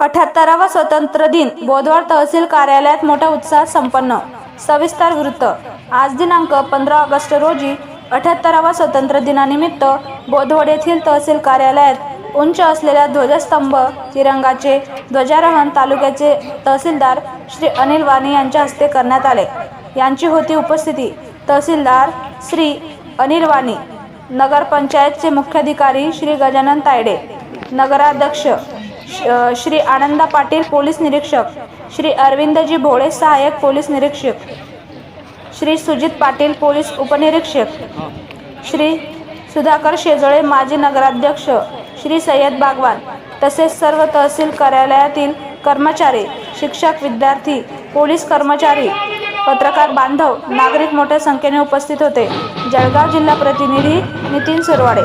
अठ्याहत्तरावा स्वतंत्र दिन. बोधवाड तहसील कार्यालयात मोठ्या उत्साहात संपन्न. सविस्तर वृत्त. आज दिनांक पंधरा ऑगस्ट रोजी अठ्याहत्तरावा स्वतंत्र दिनानिमित्त बोधवड येथील तहसील कार्यालयात उंच असलेल्या ध्वजस्तंभ तिरंगाचे ध्वजारोहण तालुक्याचे तहसीलदार श्री अनिल वाणी यांच्या हस्ते करण्यात आले. यांची होती उपस्थिती. तहसीलदार श्री अनिल वाणी नगरपंचायतचे मुख्याधिकारी श्री गजानन तायडे नगराध्यक्ष श्री आनंदा पाटील पोलीस निरीक्षक श्री अरविंदजी भोळे सहाय्यक पोलीस निरीक्षक श्री सुजित पाटील पोलीस उपनिरीक्षक श्री सुधाकर शेजोळे माजी नगराध्यक्ष श्री सय्यद बागवान तसेच सर्व तहसील कार्यालयातील कर्मचारी शिक्षक विद्यार्थी पोलीस कर्मचारी पत्रकार बांधव नागरिक मोठ्या संख्येने उपस्थित होते. जळगाव जिल्हा प्रतिनिधी नितीन सुरवाडे.